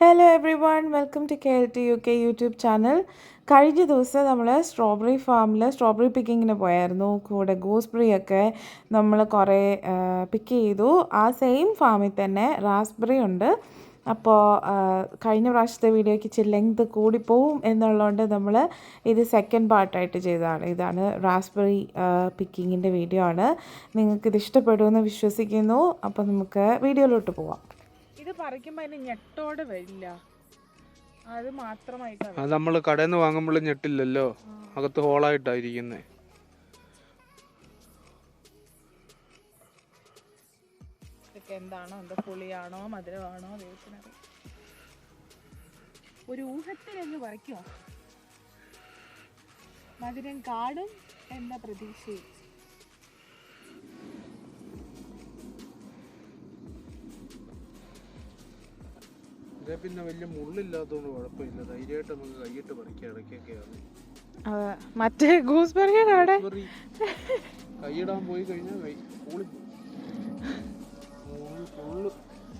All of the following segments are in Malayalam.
Hello everyone welcome to K L T U K YouTube channel കഴിഞ്ഞ ദിവസം നമ്മൾ സ്ട്രോബെറി ഫാമിൽ സ്ട്രോബെറി പിക്കിങ്ങിന് പോയായിരുന്നു. കൂടെ ഗൂസ്ബെറി ഒക്കെ നമ്മൾ കുറേ പിക്ക് ചെയ്തു. ആ സെയിം ഫാമിൽ തന്നെ റാസ്ബെറി ഉണ്ട്. അപ്പോൾ കഴിഞ്ഞ പ്രാവശ്യത്തെ വീഡിയോയ്ക്ക് ഇച്ചിരി ലെങ്ത് കൂടിപ്പോവും എന്നുള്ളതുകൊണ്ട് നമ്മൾ ഇത് സെക്കൻഡ് പാർട്ടായിട്ട് ചെയ്തതാണ്. ഇതാണ് റാസ്ബെറി പിക്കിങ്ങിന്റെ വീഡിയോ ആണ്. നിങ്ങൾക്കിത് ഇഷ്ടപ്പെടുമെന്ന് വിശ്വസിക്കുന്നു. അപ്പോൾ നമുക്ക് വീഡിയോയിലോട്ട് പോവാം. ഇത് പറിക്കുമ്പോൾ അതിന് ഞെട്ടോടെ വരില്ല. അത് മാത്രമായിട്ടാണ് അത് നമ്മൾ കടയിൽ നിന്ന് വാങ്ങുമ്പോൾ ഞെട്ടില്ലല്ലോ അകത്ത് ഹോളായിട്ടായിരിക്കുന്നേ ഇതൊക്കെ എന്താണോ? എന്തോ പുളിയാണോ? മധുരമാണോ? ദൈവത്തിനറിയാം ഒരു ഊഹത്തിലങ്ങ് പറിക്കുമോ മധുരം കാടും എന്ന പ്രതീക്ഷയിൽ. ഇതേ പിന്നെ വലിയ മുള്ളില്ലാത്തതുകൊണ്ട് കുഴപ്പമില്ല. ധൈര്യമായിട്ട് നമുക്ക് കൈയിട്ട് പറിക്കാം ഇടയ്ക്കൊക്കെയാണ്. മറ്റേ ഗൂസ്ബെറിയുടെ അവിടെ. കൈയിടാൻ പോയി കഴിഞ്ഞാൽ കൈ കൂളി ഫുള്ള്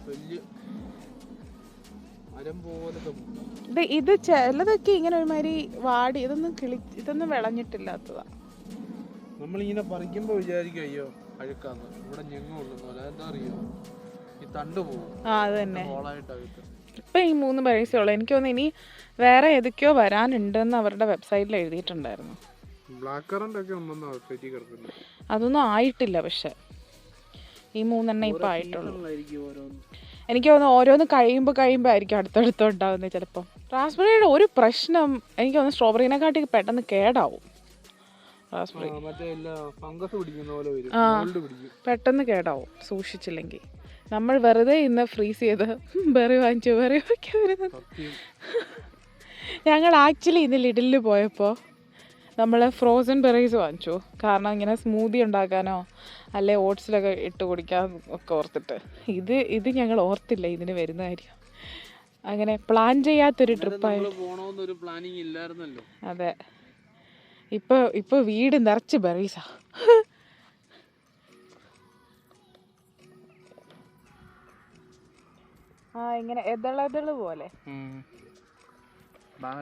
വലിയ മരം പോലത്തെ മുള്ള്. ഇത് ഇത് ചിലതൊക്കെ ഇങ്ങനെ ഒരുമാതിരി വാടി ഇതൊന്നും കിളി ഇതൊന്നും വിളഞ്ഞിട്ടില്ലാത്തതാ. നമ്മളിങ്ങനെ പറിക്കുമ്പോൾ വിചാരിക്കും അയ്യോ അഴുക്കാന്ന്. ഇവിടെ ഞെങ്ങുള്ളൂ അതെന്താ അറിയോ? ഈ തണ്ട് പോകും. ആ അത് തന്നെ. ഇപ്പം ഈ മൂന്ന് പൈസ ഉള്ളൂ. എനിക്ക് തോന്നുന്നു ഇനി വേറെ ഏതൊക്കെയോ വരാനുണ്ടെന്ന് അവരുടെ വെബ്സൈറ്റിൽ എഴുതിയിട്ടുണ്ടായിരുന്നു. ബ്ലാക്ക് കറണ്ട് ഒക്കെ ഉണ്ടെന്ന് വെബ്സൈറ്റിൽ കിടക്കുന്നത് അതൊന്നും ആയിട്ടില്ല പക്ഷെ. ഈ മൂന്നെണ്ണം ഇപ്പം ആയിട്ടുള്ളൂ. എനിക്ക് തോന്നുന്നു ഓരോന്ന് കഴിയുമ്പോൾ കഴിയുമ്പോൾ ആയിരിക്കും അടുത്തടുത്ത് ഉണ്ടാവുന്നത് ചിലപ്പം. റാസ്ബെറിയുടെ ഒരു പ്രശ്നം എനിക്ക് തോന്നുന്നു സ്ട്രോബെറിനെക്കാട്ടി പെട്ടെന്ന് കേടാവും. റാസ്ബെറി. പെട്ടെന്ന് കേടാവും സൂക്ഷിച്ചില്ലെങ്കിൽ. നമ്മൾ വെറുതെ ഇന്ന് ഫ്രീസ് ചെയ്ത് ബെറി വാങ്ങിച്ചു ബെറി വാങ്ങിക്കാൻ വരുന്നത് ഞങ്ങൾ ആക്ച്വലി ഇന്ന് ലിഡിലിൽ പോയപ്പോൾ നമ്മൾ ഫ്രോസൺ ബെറീസ് വാങ്ങിച്ചു. കാരണം ഇങ്ങനെ സ്മൂതി ഉണ്ടാക്കാനോ അല്ലെ ഓട്സിലൊക്കെ ഇട്ട് കുടിക്കാൻ ഒക്കെ ഓർത്തിട്ട്. ഇത് ഇത് ഞങ്ങൾ ഓർത്തില്ല ഇതിന് വരുന്ന കാര്യം. അങ്ങനെ പ്ലാൻ ചെയ്യാത്തൊരു ട്രിപ്പായി അതെ. ഇപ്പോൾ ഇപ്പോൾ വീട് നിറച്ച് ബെറീസാ ആ ഇങ്ങനെ എതളെതൾ പോലെ.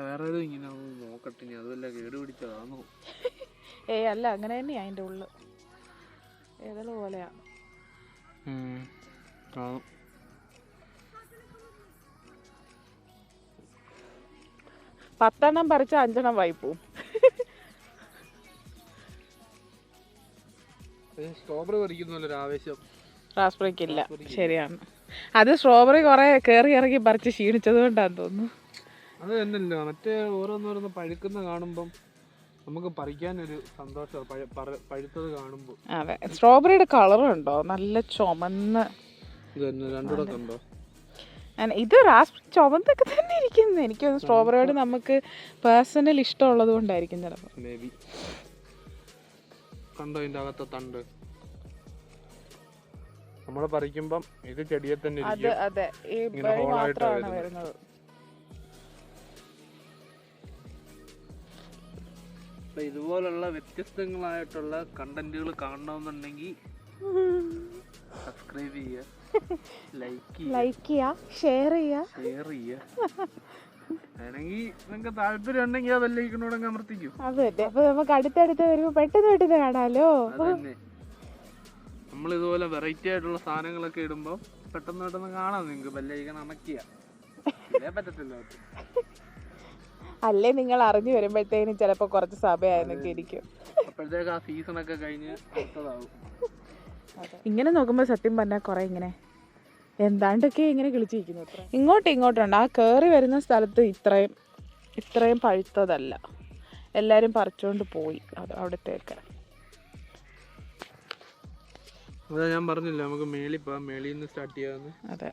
വേറെ ഇങ്ങനെ നോക്കട്ടെ ഇനി അതുമല്ല കേട് പിടിച്ചതാണോ ഏയ് അല്ല അങ്ങനെ തന്നെയാ അതിന്റെ ഉള്ളു. എതൾ പോലെയാ. പത്തെണ്ണം പറിച്ച അഞ്ചെണ്ണം വായിപ്പോവും സ്ട്രോബെറി പറിക്കുന്ന ഒരു ആവേശം. റാസ്ബെറിക്ക് ഇല്ല. ശരിയാണ്. അത് സ്ട്രോബെറി കുറെ കയറി ഇറങ്ങി പറിച്ച് ക്ഷീണിച്ചത് കൊണ്ടാന്ന് തോന്നുന്നു. അത് തന്നെയല്ലോ. മറ്റേ ഓരോന്നോരോന്ന് പഴുക്കുന്ന കാണുമ്പം നമുക്ക് പറിക്കാനൊരു സന്തോഷം പഴുത്തത് കാണുമ്പോൾ അതെ. സ്ട്രോബെറിയുടെ കളറുണ്ടോ നല്ല ചുമന്ന്. ഇത് ആ ചുമന്നൊക്കെ തന്നെ ഇരിക്കുന്നു. എനിക്ക് സ്ട്രോബെറിയോട് നമുക്ക് പേഴ്സണൽ ഇഷ്ടമുള്ളത് കൊണ്ടായിരിക്കും ചിലപ്പോൾ കണ്ടോ ഇതിന്റെ അകത്തെ തണ്ട്? നമ്മൾ പറിക്കുമ്പം ഇത് ചെടിയെ തന്നെ അത് അതെ. ഈ മാത്രമാണ് വരുന്നത്. അപ്പൊ ഇതുപോലുള്ള വ്യത്യസ്തങ്ങളായിട്ടുള്ള കണ്ടന്റുകൾ കാണണമെന്നുണ്ടെങ്കിൽ സബ്സ്ക്രൈബ് ചെയ്യുക ലൈക്ക് ചെയ്യുക ലൈക്ക് ചെയ്യുക ഷെയർ ചെയ്യുക. ഷെയർ ചെയ്യുക. വേണമെങ്കിൽ നിങ്ങൾക്ക് താല്പര്യം ഉണ്ടെങ്കിൽ ആ ബെല്ലൈക്കനോട് അങ്ങ് അമർത്തിക്കും. അതെ അപ്പൊ നമുക്ക് അടുത്തടുത്ത് വരുമ്പോ പെട്ടെന്ന് പെട്ടെന്ന് കാണാലോ? ഇതുപോലെ വെറൈറ്റി ആയിട്ടുള്ള സാധനങ്ങളൊക്കെ ഇടുമ്പോൾ പെട്ടെന്ന് പെട്ടെന്ന് കാണാം നിങ്ങൾക്ക്. ബെല്ലൈക്കൺ അമക്കിയ ഇതേ പറ്റത്തില്ല അവർക്ക്. അല്ലേ നിങ്ങൾ അറിഞ്ഞു വരുമ്പോഴത്തേനും ചിലപ്പോ കുറച്ച് സഭയായിരുന്നൊക്കെ ഇരിക്കും. അപ്പോഴത്തേക്ക് ആ സീസണൊക്കെ കഴിഞ്ഞ് അടുത്തതാവും. ഇങ്ങനെ നോക്കുമ്പോൾ സത്യം പറഞ്ഞാൽ കുറെ ഇങ്ങനെ എന്താണ്ടൊക്കെ ഇങ്ങനെ കിളിച്ചിരിക്കുന്നു ഇങ്ങോട്ടും ഇങ്ങോട്ടുണ്ട് ആ കേറി വരുന്ന സ്ഥലത്ത് ഇത്രയും ഇത്രയും പഴുത്തതല്ല. എല്ലാരും പറിച്ചുകൊണ്ട് പോയി. അത് അവിടത്തേക്ക്. അതാ ഞാൻ പറഞ്ഞില്ല നമുക്ക് മേളിൽ പോവാം മേളിൽ നിന്ന് സ്റ്റാർട്ട് ചെയ്യാമെന്ന് അതെ.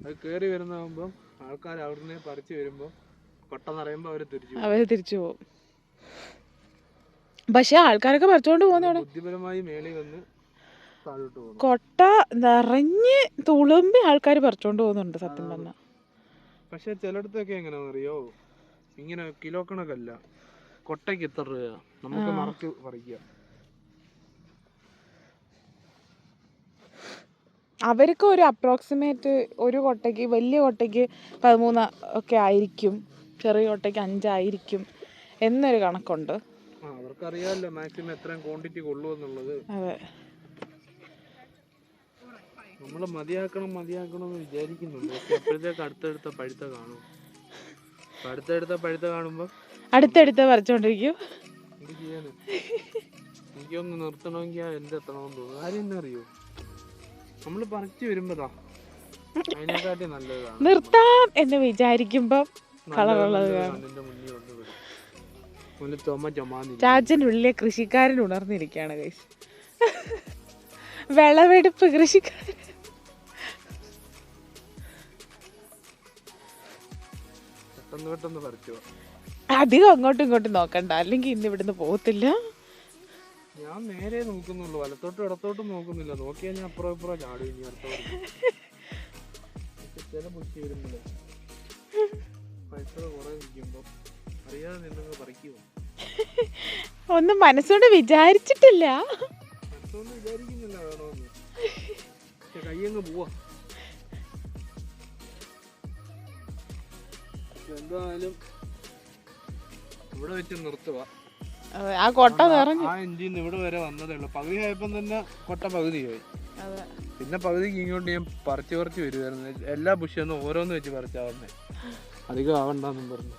അത് കയറി വരുന്നതാകുമ്പോൾ ആൾക്കാർ അവിടുന്ന് പറിച്ചു വരുമ്പോൾ കൊട്ട അറിയുമ്പോൾ അവർ തിരിച്ചു. അവർ തിരിച്ചു പോകും. പക്ഷെ ആൾക്കാരൊക്കെ പറിച്ചുകൊണ്ട് പോകുന്നതാണ് ബുദ്ധിപരമായി മേളിൽ വന്ന് താഴോട്ട് കൊട്ട നിറഞ്ഞ് തുളുമ്പി ആൾക്കാർ പറിച്ചുകൊണ്ട് പോകുന്നുണ്ട് സത്യം പറഞ്ഞാൽ പക്ഷെ ചിലയിടത്തൊക്കെ എങ്ങനെയാണെന്ന് അറിയോ ഇങ്ങനെ കിലോ കണക്കല്ല. കൊട്ടയ്ക്ക് എത്ര രൂപ നമുക്ക് മറിച്ചു പറിക്കാം. അവർക്ക് ഒരു അപ്രോക്സിമേറ്റ് ഒരു കൊട്ടയ്ക്ക് വലിയ കൊട്ടയ്ക്ക് പതിമൂന്ന് ഒക്കെ ആയിരിക്കും. ചെറിയ കൊട്ടയ്ക്ക് അഞ്ചായിരിക്കും എന്നൊരു കണക്കുണ്ട്. ആ അവർക്കറിയാമല്ലോ മാക്സിമം എത്രയും ക്വാണ്ടിറ്റി കൊള്ളൂ എന്നുള്ളത്. അതെ. നമ്മൾ മതിയാക്കണം മതിയാക്കണം എന്ന് വിചാരിക്കുന്നുണ്ട്. പക്ഷെ അപ്പോഴത്തേക്ക് അടുത്തടുത്ത പഴുത്ത കാണും. അപ്പൊ അടുത്തടുത്ത പഴുത്ത കാണുമ്പോൾ അടുത്തടുത്ത് പറിച്ചുകൊണ്ടിരിക്കും എന്ത് ചെയ്യാന്? എനിക്കൊന്ന് നിർത്തണമെങ്കിൽ എന്ത് എത്തണമെന്ന് തോന്നുന്നു. ആരും എന്നെ അറിയോ നമ്മൾ പറിച്ചു നിർത്താം എന്ന് വിചാരിക്കുമ്പോ കളറുള്ളത് ഉള്ളിലെ കൃഷിക്കാരൻ ഉണർന്നിരിക്കുകയാണ് കൈസ് വിളവെടുപ്പ് കൃഷിക്കാരൻ. അധികം അങ്ങോട്ടും ഇങ്ങോട്ടും നോക്കണ്ട. അല്ലെങ്കിൽ ഇന്ന് ഇവിടുന്ന് പോകത്തില്ല ഞാൻ നേരെ നോക്കുന്നുള്ളൂ. വലത്തോട്ടും ഇടത്തോട്ടും നോക്കുന്നില്ല. നോക്കിയാൽ ഞാൻ അപ്പുറം ഇപ്പുറം ചാടും ഇനി അടുത്തോട്ട്. ചില ബുദ്ധി വരുന്നില്ല. പൈസ കുറെ നിൽക്കുമ്പോൾ അറിയാതെ നിന്നങ്ങ് പറിക്കുമോ ഒന്നും മനസ്സുകൊണ്ട് വിചാരിച്ചിട്ടില്ല. അടുത്തൊന്നും വിചാരിക്കുന്നില്ല വേണമെന്ന് പക്ഷെ കയ്യങ്ങ് പോവാ. എന്തായാലും ഇവിടെ വെച്ച് നിർത്തുക അതെ, ആ കൊട്ട നിറഞ്ഞു. ആ എഞ്ചിൻ ഇവിടെ വരെ വന്നതേ ഉള്ളൂ. പകുതി ആയപ്പം തന്നെ കൊട്ട പകുതിയായി പിന്നെ പകുതിക്ക് ഇങ്ങോട്ട് ഞാൻ പറിച്ചു പറിച്ച് വരുമായിരുന്നു എല്ലാ ബുഷൊന്നും ഓരോന്ന് വെച്ച് പറിച്ചാ വന്നേ. അധികം ആവണ്ടെന്നും പറഞ്ഞു.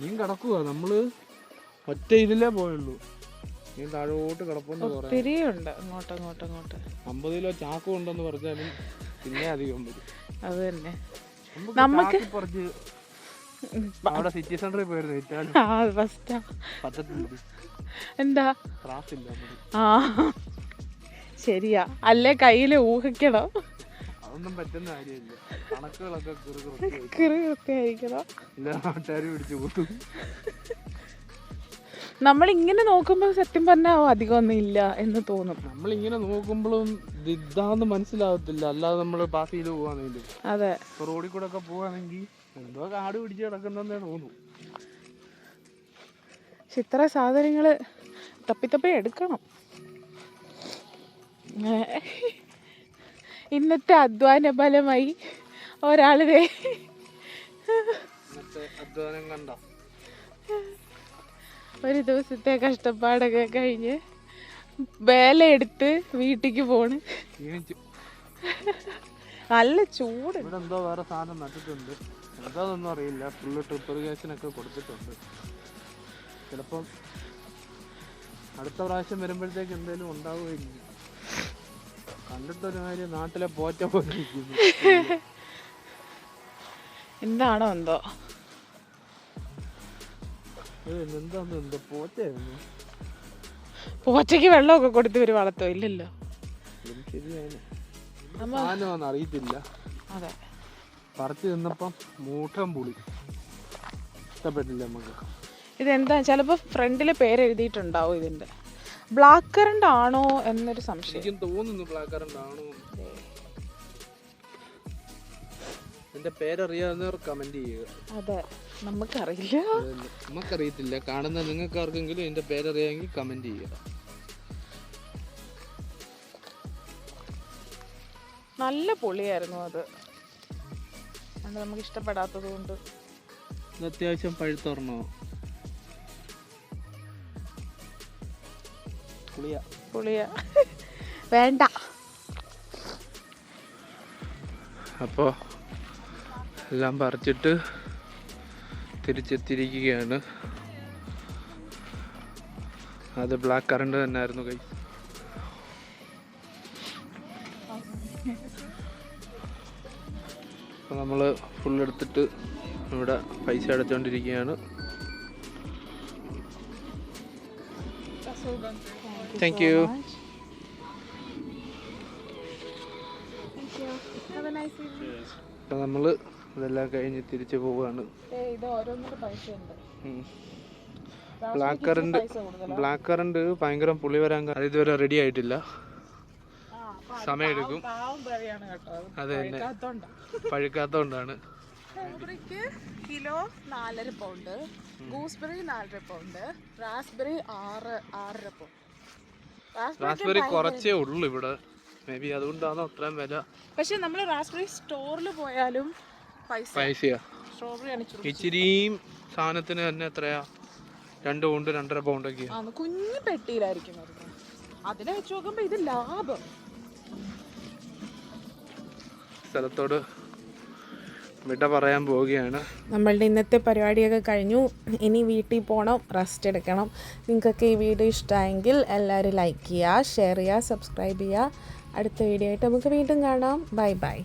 നീ കിടക്കുക നമ്മൾ ഒറ്റ ഇതിലേ പോയുള്ളൂ. നീ താഴോട്ട് കിടപ്പുണ്ട് ഒത്തിരി ഉണ്ട് അങ്ങോട്ട് അങ്ങോട്ട് അങ്ങോട്ട്. അമ്പത് കിലോ ചാക്കും ഉണ്ടെന്ന് പറഞ്ഞാലും പിന്നെ അധികം വരും. അത് തന്നെ. നമുക്ക് അവിടെ സിറ്റി സെന്ററിൽ പോയിരുന്നു വിറ്റാലും ആ ഫസ്റ്റാ പറ്റത്തില്ല. എന്താ? ക്രാസ് ഇല്ല. ആ. ശരിയാ. അല്ലേ കയ്യിൽ ഊഹിക്കണം? അതൊന്നും പറ്റുന്ന കാര്യമില്ല. കണക്കുകളൊക്കെ കുറി കൃത്യമായി കീറി വൃത്തിയായിരിക്കണം എല്ലാ നാട്ടുകാരും പിടിച്ചു കൂട്ടും. നമ്മളിങ്ങനെ നോക്കുമ്പോൾ സത്യം പറഞ്ഞാൽ അധികം ഒന്നും ഇല്ല എന്ന് തോന്നും. നമ്മളിങ്ങനെ നോക്കുമ്പോഴും ഇത് ഇതാന്ന് മനസ്സിലാവത്തില്ല. അല്ലാതെ നമ്മൾ പാസ് ചെയ്ത് പോവാണെങ്കിലും. അതെ. റോഡിൽ കൂടെ ഒക്കെ പോവാണെങ്കിൽ എന്തോ കാട് പിടിച്ച് കിടക്കുന്നേ തോന്നു പക്ഷെ ഇത്ര സാധനങ്ങൾ തപ്പിത്തപ്പി തപ്പി എടുക്കണം. ഇന്നത്തെ അധ്വാന ഫലമായി ഒരാളിതേ ഒരു ദിവസത്തെ കഷ്ടപ്പാടൊക്കെ കഴിഞ്ഞ് വേല എടുത്ത് വീട്ടിക്ക് പോണ്. നല്ല ചൂട്. ഇവിടെ എന്തോ വേറെ സാധനം നട്ടിട്ടുണ്ട്. എന്താണെന്നൊന്നും അറിയില്ല. ഫുള്ള് ട്രിപ്പ് ഇറിഗേഷനൊക്കെ കൊടുത്തിട്ടുണ്ട്. ചിലപ്പം അടുത്ത പ്രാവശ്യം വരുമ്പോഴത്തേക്ക് എന്തെങ്കിലും ഉണ്ടാവുകയില്ല കണ്ടിട്ടൊരു കാര്യം നാട്ടിലെ പോറ്റ പോലെ എന്താണോ എന്തോ. പോറ്റയ്ക്ക് എന്താന്ന് എന്തോ പോറ്റയായിരുന്നു. പോച്ചയ്ക്ക് വെള്ളമൊക്കെ കൊടുത്ത് ഒരു വളർത്തോ ഇല്ലല്ലോ. ശരിയാണ്. അറിയത്തില്ല. അതെ. പറിച്ച് തിന്നപ്പം മൂട്ടം പുളി. ഇഷ്ടപ്പെട്ടില്ല നമുക്ക്. ഇതെന്താ ചിലപ്പോൾ ഫ്രണ്ടിൽ പേര് എഴുതിയിട്ടുണ്ടാവും ഇതിന്റെ ബ്ലാക്ക് കറണ്ട് ആണോ എന്നൊരു സംശയം. എനിക്കും തോന്നുന്നു ബ്ലാക്ക് കറണ്ട് ആണോ. എന്റെ പേരറിയാവുന്നവർ കമന്റ് ചെയ്യുക. അതെ നമുക്കറിയില്ല. നമുക്കറിയത്തില്ല. കാണുന്ന നിങ്ങൾക്ക് ആർക്കെങ്കിലും എന്റെ പേരറിയാമെങ്കിൽ കമന്റ് ചെയ്യുക. നല്ല പൊളിയായിരുന്നു അത്. അതുകൊണ്ട് നമുക്ക് ഇഷ്ടപ്പെടാത്തത് കൊണ്ട്. അത്യാവശ്യം പഴുത്തോർണോ പുളിയ. പുളിയ. വേണ്ട. അപ്പോ എല്ലാം പറിച്ചിട്ട് തിരിച്ചെത്തിയിരിക്കുകയാണ്. അത് ബ്ലാക്ക് കറണ്ട് തന്നെയായിരുന്നു കൈ നമ്മൾ ഫുൾ എടുത്തിട്ട് ഇവിടെ പൈസ അടച്ചുകൊണ്ടിരിക്കുകയാണ് താങ്ക് യു നമ്മൾ നമ്മൾ ഇതെല്ലാം കഴിഞ്ഞ് തിരിച്ചു പോവുകയാണ് ബ്ലാക്ക് കറണ്ട് ബ്ലാക്ക് കറണ്ട് ഭയങ്കര പുളി വരാൻ ഇതുവരെ റെഡി ആയിട്ടില്ല. സമയമെടുക്കും. അതെ തന്നെ. പഴുക്കാത്തോണ്ടാ. പഴുക്കാത്തോണ്ടാണ്. സ്ട്രോബെറിക്ക് കിലോ നാലര പൗണ്ട് ഗൂസ്ബെറി നാലര പൗണ്ട് റാസ്ബെറി ആറ് ആറര പൗണ്ട്. റാസ്ബെറി കുറച്ചേ ഉള്ളൂ ഇവിടെ. മേ ബി അതുകൊണ്ടാണോ അത്രയും വില? പക്ഷെ നമ്മൾ റാസ്ബെറി സ്റ്റോറിൽ പോയാലും പൈസ. പൈസയാ. ഇച്ചിരിയും സാധനത്തിന് തന്നെ എത്രയാ? രണ്ട് പൗണ്ട് രണ്ടര പൗണ്ട് ഒക്കെ കുഞ്ഞു പെട്ടിയിലായിരിക്കും അതിനെ വെച്ച് നോക്കുമ്പോ ഇത് ലാഭം. സ്ഥലത്തോട് വിട പറയാൻ പോവുകയാണ്. നമ്മളുടെ ഇന്നത്തെ പരിപാടിയൊക്കെ കഴിഞ്ഞു. ഇനി വീട്ടിൽ പോകണം റെസ്റ്റ് എടുക്കണം. നിങ്ങൾക്കൊക്കെ ഈ വീഡിയോ ഇഷ്ടമായെങ്കിൽ എല്ലാവരും ലൈക്ക് ചെയ്യുക ഷെയർ ചെയ്യുക സബ്സ്ക്രൈബ് ചെയ്യുക. അടുത്ത വീഡിയോ ആയിട്ട് നമുക്ക് വീണ്ടും കാണാം. Bye bye